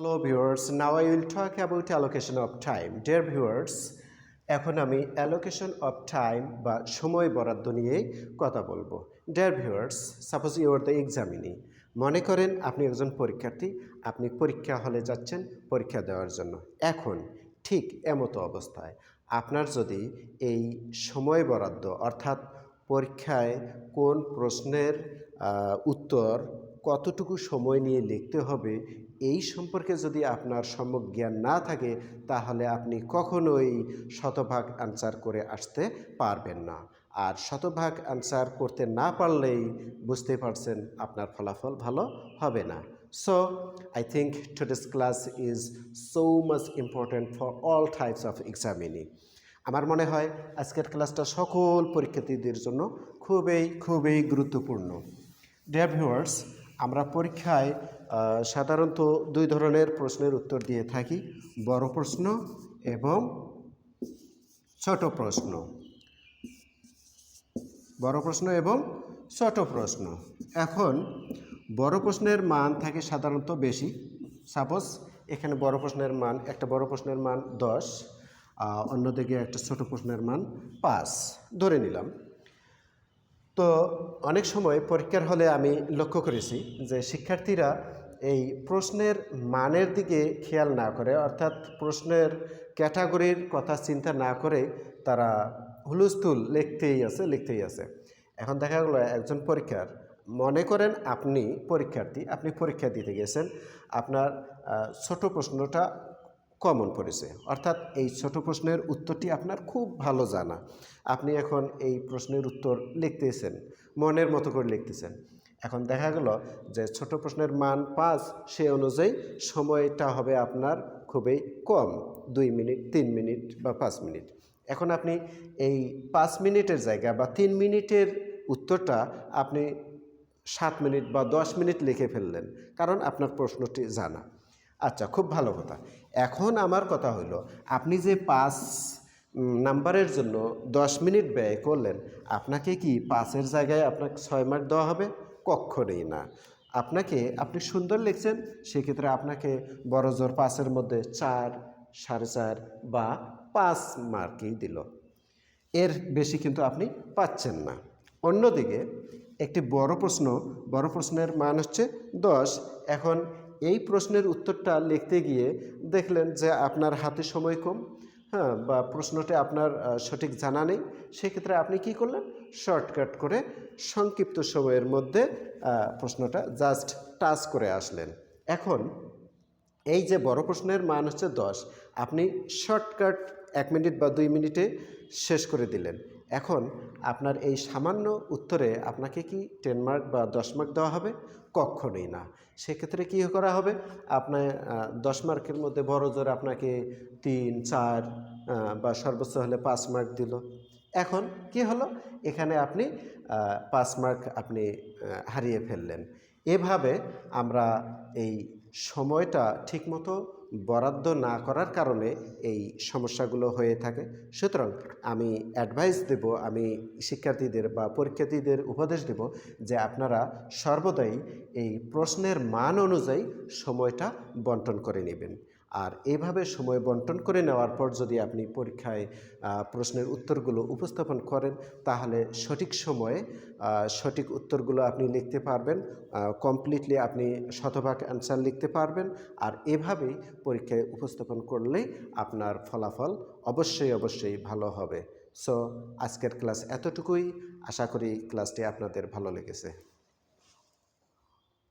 Hello viewers, now I will talk about allocation of time. Dear viewers, এখন আমি allocation of time বা সময় বরাদ্দ নিয়ে কথা বলব viewers, suppose you are the examinee. মনে করেন আপনি একজন পরীক্ষার্থী আপনি পরীক্ষা হলে যাচ্ছেন পরীক্ষা দেওয়ার জন্য এখন ঠিক এমতো অবস্থায় আপনার যদি এই সময় বরাদ্দ অর্থাৎ পরীক্ষায় কোন প্রশ্নের উত্তর কতটুকু সময় নিয়ে লিখতে হবে, এই সম্পর্কে যদি আপনার সম্যক জ্ঞান না থাকে, তাহলে আপনি কখনোই শতভাগ আনসার করে আসতে পারবেন না। আর শতভাগ আনসার করতে না পারলেই বুঝতে পারছেন আপনার ফলাফল ভালো হবে না। So I think today's class is so much important for all types of examinee আমার মনে হয় আজকের ক্লাসটা সকল পরীক্ষার্থীদের জন্য খুবই খুবই গুরুত্বপূর্ণ। ডিয়ার ভিউয়ার্স আমরা পরীক্ষায় সাধারণত দুই ধরনের প্রশ্নের উত্তর দিয়ে থাকি। বড় প্রশ্ন এবং ছোট প্রশ্ন। বড় প্রশ্ন এবং ছোট প্রশ্ন। এখন বড় প্রশ্নের মান থাকে সাধারণত বেশি। সাপোজ এখানে বড় প্রশ্নের মান, একটা বড় প্রশ্নের মান দশ। অন্যদিকে একটা ছোট প্রশ্নের মান পাঁচ। ধরে নিলাম। তো অনেক সময় পরীক্ষার হলে আমি লক্ষ্য করেছি যে শিক্ষার্থীরা এই প্রশ্নের মানের দিকে খেয়াল না করে, অর্থাৎ প্রশ্নের ক্যাটাগরির কথা চিন্তা না করে তারা হুলস্থুল লিখতেই আছে লিখতেই আছে। এখন দেখা গেলো একজন পরীক্ষার, মনে করেন আপনি পরীক্ষার্থী, আপনি পরীক্ষা দিতে গেছেন, আপনার ছোট প্রশ্নটা কমন পড়েছে। অর্থাৎ এই ছোট প্রশ্নের উত্তরটি আপনার খুব ভালো জানা। আপনি এখন এই প্রশ্নের উত্তর লিখতেছেন, মনের মতো করে লিখতেছেন। এখন দেখা গেল যে ছোট প্রশ্নের মান পাঁচ, সে অনুযায়ী সময়টা হবে আপনার খুবই কম, দুই মিনিট, তিন মিনিট বা পাঁচ মিনিট। এখন আপনি এই পাঁচ মিনিটের জায়গা বা তিন মিনিটের উত্তরটা আপনি সাত মিনিট বা দশ মিনিট লিখে ফেললেন, কারণ আপনার প্রশ্নটি জানা। আচ্ছা খুব ভালো কথা। এখন আমার কথা হইল, আপনি যে পাঁচ নাম্বারের জন্য দশ মিনিট ব্যয় করলেন, আপনাকে কি পাঁচের জায়গায় আপনাকে ছয় মার্ক দেওয়া হবে? কক্ষণেই না। আপনাকে, আপনি সুন্দর লিখছেন, সেক্ষেত্রে আপনাকে বড় জোর পাঁচের মধ্যে চার, সাড়ে চার বা পাঁচ মার্কই দিল। এর বেশি কিন্তু আপনি পাচ্ছেন না। অন্যদিকে, একটি বড় প্রশ্ন, বড় প্রশ্নের মান হচ্ছে দশ। এখন এই প্রশ্নের উত্তরটা লিখতে গিয়ে দেখলেন যে আপনার হাতে সময় কম হ্যাঁ বা প্রশ্নটা আপনার সঠিক জানা নেই। সেক্ষেত্রে আপনি কি করলেন? শর্টকাট করে সংক্ষিপ্ত সময়ের মধ্যে প্রশ্নটা জাস্ট টাচ করে আসলেন। এখন এই যে বড় প্রশ্নের মান হচ্ছে দশ, আপনি শর্টকাট এক মিনিট বা দুই মিনিটে শেষ করে দিলেন। এখন আপনার এই সামান্য উত্তরে আপনাকে কি টেন মার্ক বা দশ মার্ক দেওয়া হবে? কখনোই না। সেক্ষেত্রে কী করা হবে? আপনার দশ মার্কের মধ্যে বড় জোর আপনাকে তিন, চার বা সর্বোচ্চ হলে পাঁচ মার্ক দিল। এখন কি হলো? এখানে আপনি পাঁচ মার্ক আপনি হারিয়ে ফেললেন। এভাবে আমরা এই সময়টা ঠিকমতো বরাদ্দ না করার কারণে এই সমস্যাগুলো হয়ে থাকে। সুতরাং আমি অ্যাডভাইস দেব, আমি শিক্ষার্থীদের বা পরীক্ষার্থীদের উপদেশ দেব যে আপনারা সর্বদাই এই প্রশ্নের মান অনুযায়ী সময়টা বন্টন করে নেবেন। আর এইভাবে সময় বন্টন করে নেওয়ার পর যদি আপনি পরীক্ষায় প্রশ্নের উত্তরগুলো উপস্থাপন করেন, তাহলে সঠিক সময়ে সঠিক উত্তরগুলো আপনি লিখতে পারবেন কমপ্লিটলি আপনি শতভাগ অ্যান্সার লিখতে পারবেন, আর এভাবেই পরীক্ষায় উপস্থাপন করলে আপনার ফলাফল অবশ্যই অবশ্যই ভালো হবে। সো আজকের ক্লাস এতটুকুই। আশা করি ক্লাসটি আপনাদের ভালো লেগেছে।